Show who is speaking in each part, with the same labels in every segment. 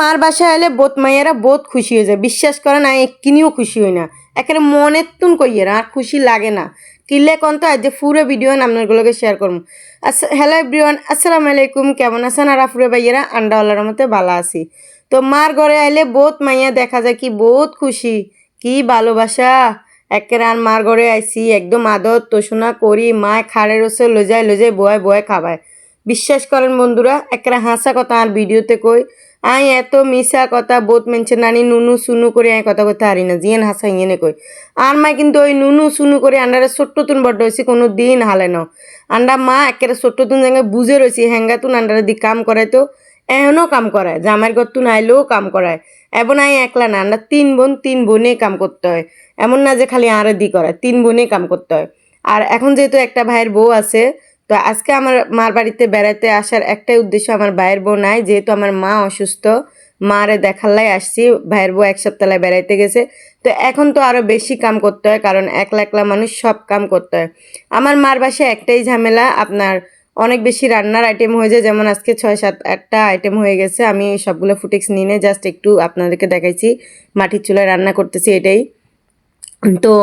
Speaker 1: মার বাসায় এলে বোত মাইয়ারা বহুত খুশি হয়ে যায়। বিশ্বাস করে না কিনিও খুশি হই না। একেবারে মনের তুন কইয়েরা, আর খুশি লাগে না। কিনলে কোন তো আজ পুরো ভিডিও আপনারগুলোকে শেয়ার করব। আচ্ছা হ্যালো এভরিওয়ান আসসালামু আলাইকুম, কেমন আছেন? আর আফুরে ভাইয়েরা আন্ডাওয়ালার মতে ভালো আছি। তো মার ঘরে আইলে বহুত মাইয়া দেখা যায় কি বহুত খুশি, কি ভালোবাসা। একের আর মার ঘরে আইসি একদম আদর তোষণা করি, মায় খাড়ে রসে লজায় লজায় বয় বয় খাবায়। বিশ্বাস করেন বন্ধুরা একটা হাসা কথা আর ভিডিওতে কই আই এত মিশা কথা বোধ মেনছে নানি নুনু সুনু করে আই কথা কইতে হারি না, জিয়েন হাসা ইয়েনে কই। আর মা কিন্তু ওই নুনু সুনু করে আন্ডারে ছোট্ট তুন বড্ড হয়েছে কোনো দিন হালে ন। আন্ডা মা একেবারে ছোট্ট তুন জায়গায় বুঝে রয়েছি হ্যাঙ্গা তুন আন্ডারে দি কাম করায় তো এখনও কাম করায়, জামাইয়ের ঘর তুন আইলেও কাম করায়। এমন আই একলা না আমরা তিন বোন তিন বোনে কাম করতে হয়। এমন না যে খালি আরে দি করায়, তিন বোনে কাম করতে হয়। আর এখন যেহেতু একটা ভাইয়ের বউ আছে তো আজকে আমার মার বাড়িতে বেড়াতে আসার একটাই উদ্দেশ্য আমার ভাইয়ের বউ নাই, যেহেতু আমার মা অসুস্থ। মারে দেখাল্লাই আসছি, ভাইয়ের বউ এক সপ্তাহে বেড়াইতে গেছে। তো এখন তো আরও বেশি কাম করতে হয়, কারণ একলা একলা মানুষ সব কাম করতে হয়। আমার মার বাসায় একটাই ঝামেলা, আপনার অনেক বেশি রান্নার আইটেম হয়ে যায়, যেমন আজকে ছয় সাত আটটা আইটেম হয়ে গেছে, আমি সবগুলো ফুটেক্স নিয়ে জাস্ট একটু আপনাদেরকে দেখাইছি। মাটির চুলায় রান্না করতেছি এটাই। তো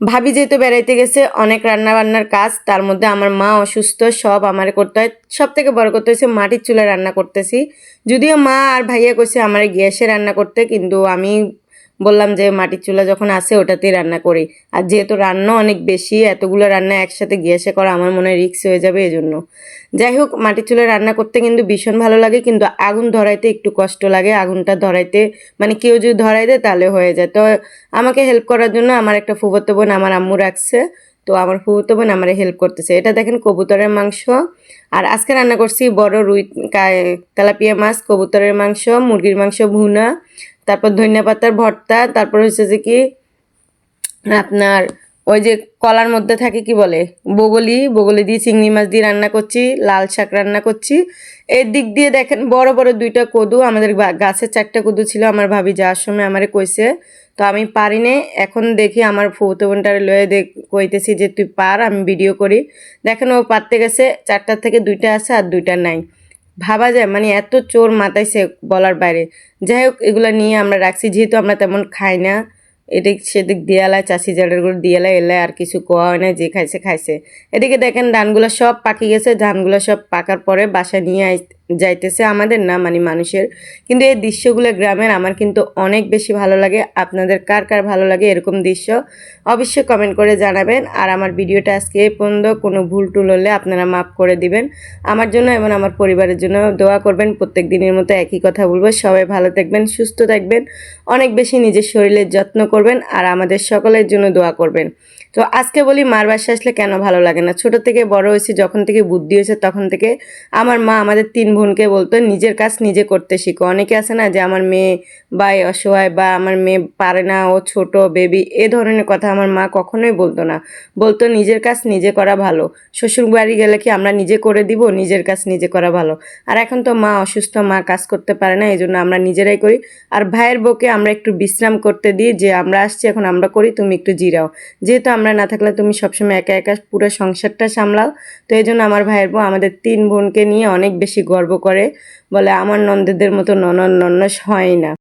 Speaker 1: ভাবি যেহেতু বেড়াইতে গেছে, অনেক রান্না বান্নার কাজ, তার মধ্যে আমার মা অসুস্থ, সব আমার করতে হয়। সব থেকে বড় করতে হয়েছে মাটির চুলা রান্না করতেছি। যদিও মা আর ভাইয়া কইছে আমার গ্যাসে রান্না করতে, কিন্তু আমি বললাম যে মাটির চুলা যখন আসে ওটাতেই রান্না করি। আর যেহেতু রান্না অনেক বেশি, এতগুলো রান্না একসাথে গ্যাসে করা আমার মনে হয় রিক্স হয়ে যাবে এই জন্য যাই হোক, মাটির চুলায় রান্না করতে কিন্তু ভীষণ ভালো লাগে, কিন্তু আগুন ধরাইতে একটু কষ্ট লাগে। আগুনটা ধরাইতে মানে কেউ যদি ধরাই দেয় তাহলে হয়ে যায়। তো আমাকে হেল্প করার জন্য আমার একটা ফুবতো বোন আমার আম্মু রাখছে। তো আমার ফুবতো বোন আমার হেল্প করতেছে। এটা দেখেন কবুতরের মাংস। আর আজকে রান্না করছি বড় রুই তেলাপিয়া মাছ, কবুতরের মাংস, মুরগির মাংস, ভুনা। তারপর ধনিয়া পাতার ভর্তা, তারপর হচ্ছে যে কি আপনার ওই যে কলার মধ্যে থাকে কি বলে, বগলি বগলি দিয়ে চিংড়ি মাছ দিয়ে রান্না করছি, লাল শাক রান্না করছি। এর দিক দিয়ে দেখেন বড় বড় দুইটা কদু, আমাদের গাছের চারটা কদু ছিল, আমার ভাবি যাওয়ার সময় আমারে কইছে। তো আমি পারি নে, এখন দেখি আমার ফুতো বোনটারে লয়ে দেখ কইতেছি যে তুই পার, আমি ভিডিও করি। দেখেন ও পারতে গেছে, চারটার থেকে দুইটা আছে আর দুইটা নাই। ভাবা যায় মানে এত চোর মাথাইছে বলার বাইরে। যাই হোক, এগুলো নিয়ে আমরা রাখছি, যেহেতু আমরা তেমন খাই না। এদিক সেদিক দিয়ালায় চাষি জাডারগুলো দিয়ালায় এলে আর কিছু কোয়া হয় না, যে খাইছে খাইছে। এদিকে দেখেন, ধানগুলো সব পাকি গেছে, ধানগুলো সব পাকার পরে বাসা নিয়ে আই- যাইতেছে আমাদের না মানে মানুষের। কিন্তু এই দৃশ্যগুলো গ্রামের আমার কিন্তু অনেক বেশি ভালো লাগে। আপনাদের কার কার ভালো লাগে এরকম দৃশ্য অবশ্যই কমেন্ট করে জানাবেন। আর আমার ভিডিওটা আজকে এই পর্যন্ত, কোনো ভুল টুল হলে আপনারা মাফ করে দিবেন। আমার জন্য এবং আমার পরিবারের জন্য দোয়া করবেন। প্রত্যেক দিনের মতো একই কথা বলব। সবাই ভালো থাকবেন, সুস্থ থাকবেন। অনেক বেশি নিজের শরীরের যত্ন করবেন। আর আমাদের সকলের জন্য দোয়া করবেন। তো আজকে বলি মার বাসা আসলে কেন ভালো লাগে না? ছোট থেকে বড় হয়েছি, যখন থেকে বুদ্ধি হয়েছে তখন থেকে আমার মা আমাদের তিন বোনকে বলতো, নিজের কাজ নিজে করতে শিখো। অনেকে আছে না যে আমার মেয়ে বা অসহায় বা আমার মেয়ে পারে না, ও ছোট বেবি এ ধরনের কথা আমার মা কখনোই বলতো না। বলতো, নিজের কাজ নিজে করা ভালো। শ্বশুর বাড়ি গেলে কি আমরা নিজে করে দিব? নিজের কাজ নিজে করা ভালো। আর এখন তো মা অসুস্থ, মা কাজ করতে পারে না এই জন্য আমরা নিজেরাই করি। আর ভাইয়ের বউকে আমরা একটু বিশ্রাম করতে দিই যে, আমরা আসছি, এখন আমরা করি, তুমি একটু জিরাও। যেহেতু আমরা না থাকলে তুমি সবসময় একা একা পুরো সংসারটা সামলাও। তো এই জন্য আমার ভাইয়ের বউ আমাদের তিন বোনকে নিয়ে অনেক বেশি গর্ব করে। বলে আমার নন্দেদের মতো ননদ নন্নস হয় না।